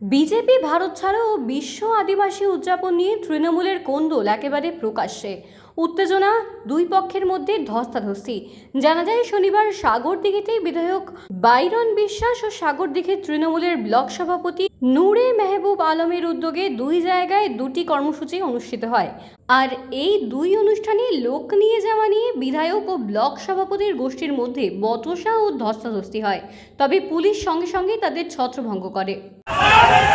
BJP, Bharat ছাড়ো বিশ্ব আদিবাসী উদযাপন নিয়ে তৃণমূলের কোন্দল একেবারে প্রকাশ্যে। উত্তেজনা দুই পক্ষের মধ্যে ধস্তাধস্তি। জানা যায়, শনিবার সাগরদিঘিতে বিধায়ক বাইরন বিশ্বাস ও সাগরদিঘির তৃণমূলের ব্লক সভাপতি নূরে মেহবুব আলমের উদ্যোগে দুই জায়গায় দুটি কর্মসূচি অনুষ্ঠিত হয়। আর এই দুই অনুষ্ঠানে লোক নিয়ে যাওয়া নিয়ে বিধায়ক ও ব্লক সভাপতির গোষ্ঠীর মধ্যে বতসা ও ধস্তাধস্তি হয়। তবে পুলিশ সঙ্গে সঙ্গে তাদের ছত্রভঙ্গ করে। মানে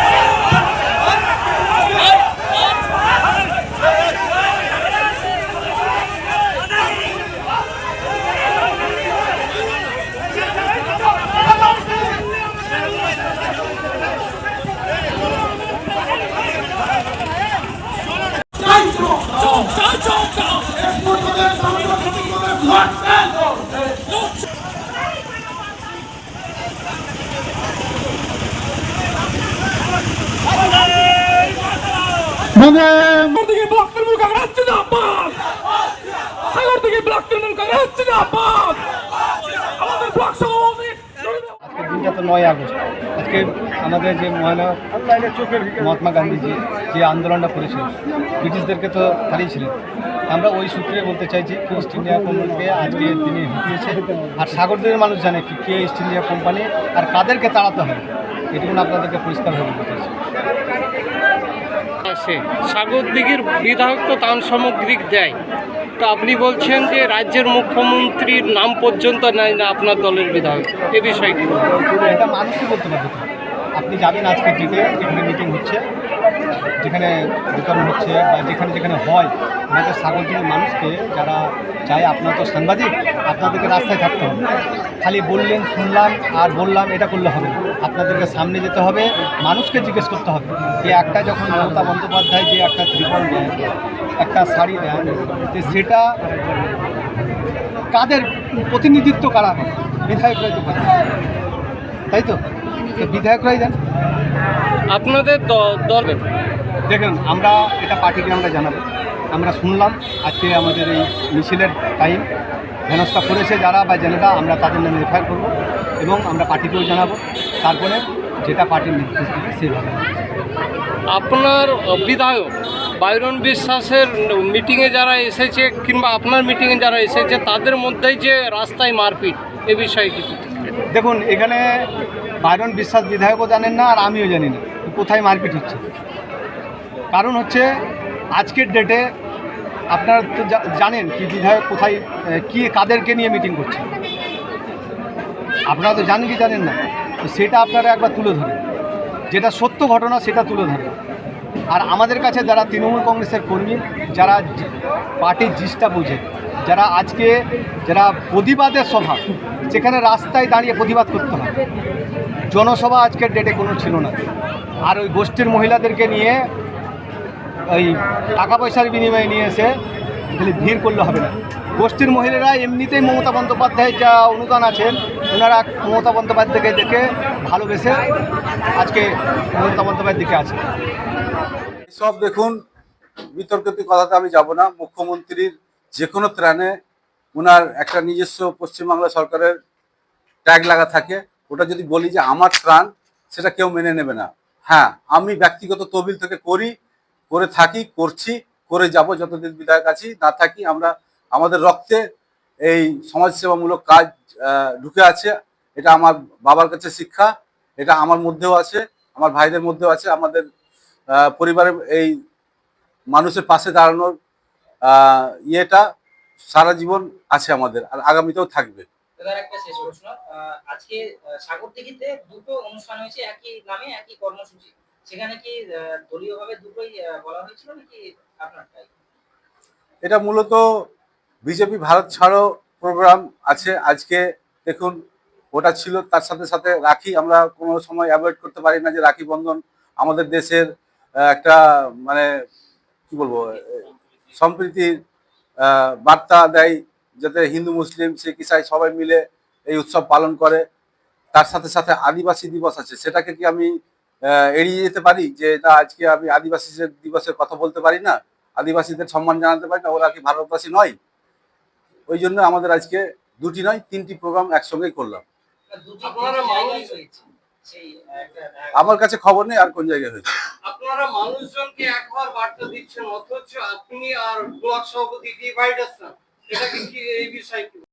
থেকে ব্লক তৃণমূল কংগ্রেস জিন্দাবাদ সাগর থেকে ব্লক তৃণমূল কংগ্রেস জিন্দাবাদ আমাদের ব্লক সভাপতি আজকের দিনটা তো নয় আগস্ট। আজকে আমাদের যে মহানা মহাত্মা গান্ধীজি যে আন্দোলনটা করেছিলেন ব্রিটিশদেরকে তো হারিয়েছিলেন। আমরা ওই সূত্রে বলতে চাইছি কি ইস্ট ইন্ডিয়া কোম্পানিকে আজকে তিনি হটিয়েছে আর সাগরদের মানুষ জানে কি কে ইস্ট ইন্ডিয়া কোম্পানি আর কাদেরকে তাড়াতে হবে? এটুকুন আপনাদেরকে পরিষ্কারভাবে বলতে চাইছি। আসে। সাগর দিঘির বিধায়ক তো ত্রাণ সামগ্রিক দেয়। তো আপনি বলছেন যে রাজ্যের মুখ্যমন্ত্রীর নাম পর্যন্ত নেয় না আপনার দলের বিধায়ক। এ বিষয়ে কি এটা বলতে পারবে আপনি যাবেন আজকে ডেটে যেখানে মিটিং হচ্ছে, যেখানে বিতরণ হচ্ছে বা যেখানে যেখানে হয়, আমাদের সাগরদিঘির মানুষকে যারা চায় আপনার তো সাংবাদিক, আপনাদেরকে রাস্তায় থাকতে হবে। খালি বললেন শুনলাম আর বললাম এটা করলে হবে আপনাদেরকে সামনে যেতে হবে মানুষকে জিজ্ঞেস করতে হবে। যে একটা যখন মমতা বন্দ্যোপাধ্যায় যে একটা ত্রিপল দেন একটা শাড়ি দেন যে সেটা কাদের প্রতিনিধিত্ব কারা করে? বিধায়করাই তো করে। তাই তো বিধায়করাই দেন। আপনাদের দ- দল দেখুন আমরা এটা পার্টিকে আমরা জানাব। আমরা শুনলাম আজকে আমাদের এই মিছিলের টাইম হেনস্থা করেছে যারা বা জেনেরা আমরা তাদের নামে রেফার করব এবং আমরা পার্টিকেও জানাব। তারপরে যেটা পার্টির নির্দেশ দিবে সেইভাবে। আপনার বিধায়ক বাইরন বিশ্বাসের মিটিংয়ে যারা এসেছে কিংবা আপনার মিটিংয়ে যারা এসেছে তাদের মধ্যেই যে রাস্তায় মারপিট এ বিষয়ে কিছু দেখুন এখানে বাইরন বিশ্বাস বিধায়কও জানেন না আর আমিও জানি না কোথায় মারপিট হচ্ছে। কারণ হচ্ছে আজকের ডেটে আপনারা তো জানেন কি বিধায়ক কোথায় কি কাদেরকে নিয়ে মিটিং করছে। আপনারা তো জানেন কি জানেন না। তো সেটা আপনারা একবার তুলে ধরেন। যেটা সত্য ঘটনা সেটা তুলে ধরেন। আর আমাদের কাছে যারা তৃণমূল কংগ্রেসের কর্মী, যারা পার্টির জিসটা বোঝে যারা আজকে যারা প্রতিবাদের সভা, যেখানে রাস্তায় দাঁড়িয়ে প্রতিবাদ করতে হয়। জনসভা আজকের ডেটে কোনো ছিল না। আর ওই গোষ্ঠীর মহিলাদেরকে নিয়ে ওই টাকা পয়সার বিনিময়ে নিয়ে এসে খালি ভিড় করলে হবে না। গোষ্ঠীর মহিলারা এমনিতেই মমতা বন্দ্যোপাধ্যায়ের যা অনুদান আছেন, ওনারা মমতা বন্দ্যোপাধ্যায়কে দেখে ভালোবেসে আজকে মমতা বন্দ্যোপাধ্যায়ের দিকে আছে সব দেখুন, বিতর্কিত কথাতে আমি যাব না। মুখ্যমন্ত্রীর যে কোনো ত্রাণে ওনার একটা নিজস্ব পশ্চিমবাংলা সরকারের ট্যাগ লাগা থাকে। ওটা যদি বলি যে আমার ত্রাণ, সেটা কেউ মেনে নেবে না। হ্যাঁ আমি ব্যক্তিগত তহবিল থেকে করি করে থাকি করছি করে যাব যতদিন বিধায়ক আছি। না থাকি আমরা আমাদের রক্তে এই সমাজসেবামূলক কাজ ঢুকে আছে। এটা আমার বাবার কাছে শিক্ষা এটা আমার মধ্যেও আছে আমার ভাইদের মধ্যেও আছে। আমাদের পরিবারের এই মানুষের পাশে দাঁড়ানোর ইয়েটা সারা জীবন আছে আমাদের আর আগামীতেও থাকবে। একটা শেষ প্রশ্ন। আজকে আহ, সাগরদিঘিতে দুটো অনুষ্ঠান হয়েছে একই নামে একই কর্মসূচি। সেখানে কি দলীয়ভাবে দুটোই বলা হয়েছিল নাকি আপনারটাই? এটা মূলত বিজেপি ভারত ছাড়ো প্রোগ্রাম আছে। আজকে দেখুন, ওটা ছিল, তার সাথে সাথে রাখি, আমরা কোনো সময় অ্যাভয়েড করতে পারি না যে রাখি বন্ধন আমাদের দেশের একটা মানে কি বলব সম্প্রীতির বার্তা দেয় যাতে হিন্দু, মুসলিম, শিখ, ইসাই সবাই মিলে এই উৎসব পালন করে। তার সাথে সাথে আদিবাসী দিবস আছে। সেটাকে কি আমি এড়িয়ে যেতে পারি যে এটা আজকে আমি আদিবাসী দিবসের কথা বলতে পারি না আদিবাসীদের সম্মান জানাতে পারি না ওরা কি ভারতবাসী নয়? ওই জন্য আমাদের আজকে দুটি নয় তিনটি প্রোগ্রাম একসঙ্গেই করলাম। আমার কাছে খবর নেই আর কোন জায়গায় হয়েছে। আপনারা মানুষজনকে একবার বার্তা দিচ্ছেন অথচ আপনি আর ব্লক সভাপতি ডিভাইড আছেন এটা কি কি এই বিষয় কি